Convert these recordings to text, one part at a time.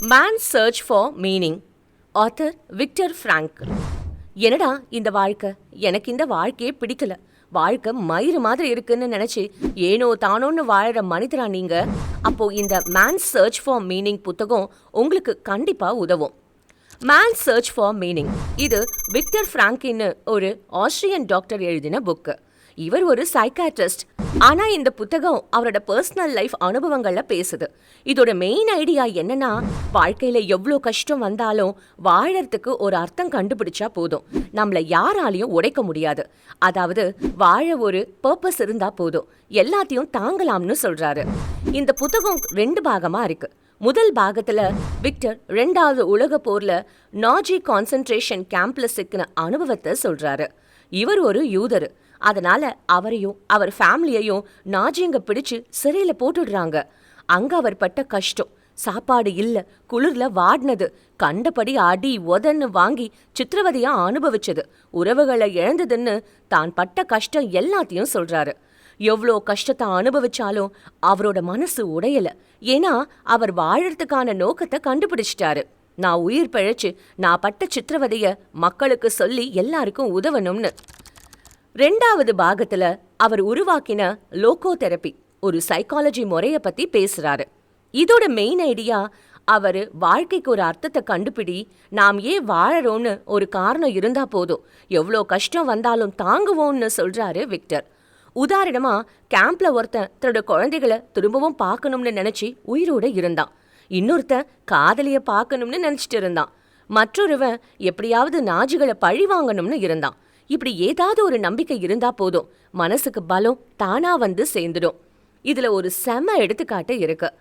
Man search for meaning author Victor Frankl என்னடா இந்த வாழ்க்கை? எனக்கு இந்த வாழ்க்கையே பிடிக்கல. வாழ்க்கை மயிறு மாதிரி இருக்குன்னு நினச்சி ஏனோ தானோன்னு வாழற மனிதரா நீங்க? அப்போ இந்த மேன் சர்ச் ஃபார் மீனிங் புத்தகம் உங்களுக்கு கண்டிப்பா உதவும். மேன் சர்ச் ஃபார் மீனிங் இது விக்டர் ஃப்ராங்கின்னு ஒரு ஆஸ்திரியன் டாக்டர் எழுதின புக்கு. இவர் ஒரு சைக்காட்ரிஸ்ட் ஆனா இந்த புத்தகம் அவரோட பர்சனல் லைஃப் அனுபவங்கள்ல பேசுது. இதோட மெயின் ஐடியா என்னன்னா வாழ்க்கையில எவ்வளோ கஷ்டம் வந்தாலும் வாழறதுக்கு ஒரு அர்த்தம் கண்டுபிடிச்சா போதும். நம்மள யாராலையும் உடைக்க முடியாது. அதாவது வாழ ஒரு பர்பஸ் இருந்தா போதும். எல்லாத்தையும் தாங்கலாம்னு சொல்றாரு. இந்த புத்தகம் ரெண்டு பாகமா இருக்கு. முதல் பாகத்துல விக்டர் ரெண்டாவது உலக போர்ல நாஜி கான்சென்ட்ரேஷன் கேம்ப்ல சிக்கின அனுபவத்தை சொல்றாரு. இவர் ஒரு யூதரு. அதனால அவரையும் அவர் ஃபேமிலியையும் நாஜிங்க பிடிச்சு சிறையில போட்டுடுறாங்க. அங்க அவர் பட்ட கஷ்டம். சாப்பாடு இல்ல குளிர்ல வாடினது. கண்டபடி அடி உதன்னு வாங்கி சித்திரவதையா அனுபவிச்சது. உறவுகளை இழந்ததுன்னு தான் பட்ட கஷ்டம் எல்லாத்தையும் சொல்றாரு. எவ்வளோ கஷ்டத்தை அனுபவிச்சாலும் அவரோட மனசு உடையல. ஏன்னா அவர் வாழறதுக்கான நோக்கத்தை கண்டுபிடிச்சிட்டாரு. நான் உயிர் பிழைச்சு நான் பட்ட சித்திரவதைய மக்களுக்கு சொல்லி எல்லாருக்கும் உதவணும்னு. ரெண்டாவது பாகத்துல அவர் உருவாக்கின லோகோ தெரப்பி ஒரு சைக்காலஜி முறைய பத்தி பேசுறாரு. இதோட மெயின் ஐடியா அவர் வாழ்க்கைக்கு ஒரு அர்த்தத்தை கண்டுபிடி நாம் ஏன் வாழறோம்னு ஒரு காரணம் இருந்தா போதும். எவ்வளோ கஷ்டம் வந்தாலும் தாங்குவோம்னு சொல்றாரு விக்டர். உதாரணமா கேம்ப்ல ஒருத்தன் தன்னோட குழந்தைகளை திரும்பவும் பார்க்கணும்னு நினைச்சு உயிரோட இருந்தான். இன்னொருத்தன் காதலிய பார்க்கணும்னு நினைச்சிட்டு இருந்தான். மற்றொருவன் எப்படியாவது நாஜிகளை பழி வாங்கணும்னு இருந்தான். இப்படி ஏதாவது ஒரு நம்பிக்கை இருந்தா போதும். மனசுக்கு பலம் தானா வந்து சேர்ந்துடும். இதுல ஒரு செம எடுத்துக்காட்டு இருக்கு.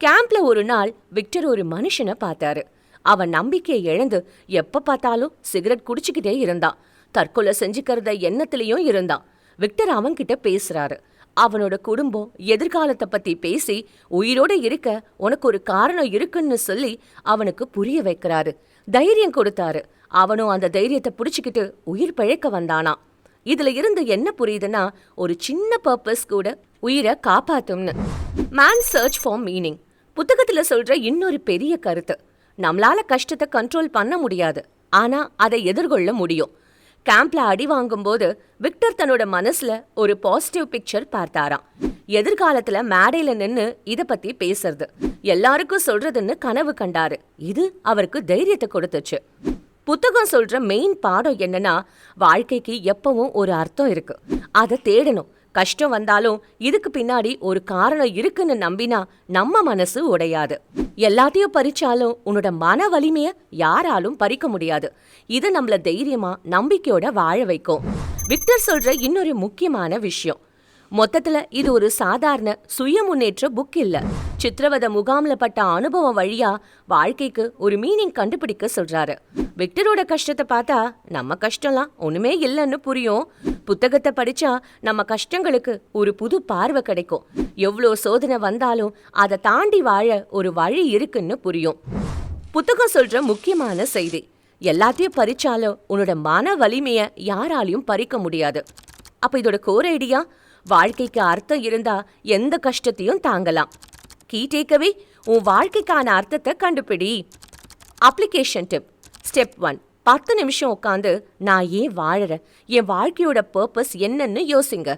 கேம்ப்ல ஒரு நாள் விக்டர் ஒரு மனுஷனை பார்த்தாரு. அவன் நம்பிக்கையை இழந்து எப்ப பார்த்தாலும் சிகரெட் குடிச்சுக்கிட்டே இருந்தான். தற்கொலை செஞ்சுக்கிறத எண்ணத்திலையும் இருந்தான். விக்டர் அவன்கிட்ட பேசுறாரு. அவனோட குடும்பம் எதிர்காலத்தை பத்தி பேசி உயிரோட இருக்க உனக்கு ஒரு காரணம் இருக்குன்னு சொல்லி அவனுக்கு புரிய வைக்கிறாரு. தைரியம் கொடுத்தாரு. அவனும் அந்த தைரியத்தை பிடிச்சிக்கிட்டு உயிர் பிழைக்க வந்தானா. இதுல இருந்து என்ன புரியுதுன்னா ஒரு சின்ன பர்பஸ் கூட உயிரை காப்பாத்தும்னு. மேன் சர்ச் ஃபார் மீனிங் புத்தகத்துல சொல்ற இன்னொரு பெரிய கருத்து. நம்மளால கஷ்டத்தை கண்ட்ரோல் பண்ண முடியாது. ஆனா அதை எதிர்கொள்ள முடியும். கேம்ப்ல அடி வாங்கும்போது விக்டர் தன்னோட மனசுல ஒரு பாசிட்டிவ் பிக்சர் பார்த்தாராம். எதிர்காலத்துல மேடையில நின்னு இத பத்தி பேசுறது. எல்லாருக்கும் சொல்றதுன்னு கனவு கண்டாரு. இது அவருக்கு தைரியத்தை கொடுத்துச்சு. புத்தகம் சொல்கிற மெயின் பாடம் என்னன்னா வாழ்க்கைக்கு எப்பவும் ஒரு அர்த்தம் இருக்கு. அதை தேடணும். கஷ்டம் வந்தாலும் இதுக்கு பின்னாடி ஒரு காரணம் இருக்குன்னு நம்பினா நம்ம மனசு உடையாது. எல்லாத்தையும் பறிச்சாலும் உன்னோட மன வலிமையை யாராலும் பறிக்க முடியாது. இது நம்மள தைரியமா நம்பிக்கையோட வாழ வைக்கும். விக்டர் சொல்ற இன்னொரு முக்கியமான விஷயம். மொத்தத்துல இது ஒரு சாதாரண சுய முன்னேற்ற புக் இல்ல. சித்திரவத முகாம்ல பட்ட அனுபவம் வழியா வாழ்க்கைக்கு ஒரு மீனிங் கண்டுபிடிக்க சொல்றாரு. விக்டரோட கஷ்டத்தை பார்த்தா நம்ம கஷ்டம்லாம் ஒண்ணுமே இல்லைன்னு புரியும். புத்தகத்தை படிச்சா நம்ம கஷ்டங்களுக்கு ஒரு புது பார்வை கிடைக்கும். எவ்வளோ சோதனை வந்தாலும் அதை தாண்டி வாழ ஒரு வழி இருக்குன்னு புரியும். புத்தகம் சொல்ற முக்கியமான செய்தி. எல்லாத்தையும் பறிச்சாலும் உன்னோட மன வலிமைய யாராலையும் பறிக்க முடியாது. அப்ப இதோட கோர் ஐடியா வாழ்க்கைக்கு அர்த்தம் இருந்தா எந்த கஷ்டத்தையும் தாங்கலாம். கீ டேக்கவே உன் வாழ்க்கைக்கான அர்த்தத்தை கண்டுபிடி. அப்ளிகேஷன் டிப் ஸ்டெப் ஒன் பத்து நிமிஷம் உட்காந்து நான் ஏன் வாழறேன்? என் வாழ்க்கையோட பர்பஸ் என்னன்னு யோசிங்க.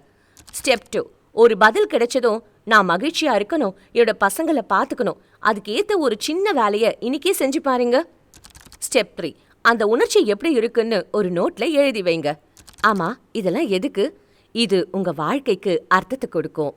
ஸ்டெப் டூ ஒரு பதில் கிடைச்சதும் நான் மகிழ்ச்சியா இருக்கணும். என்னோட பசங்களை பார்த்துக்கணும் அதுக்கேற்ற ஒரு சின்ன வேலையை இன்னைக்கே செஞ்சு பாருங்க. ஸ்டெப் த்ரீ அந்த உணர்ச்சி எப்படி இருக்குன்னு ஒரு நோட்ல எழுதி வைங்க. ஆமா இதெல்லாம் எதுக்கு? இது உங்க வாழ்க்கைக்கு அர்த்தத்தை கொடுக்கும்.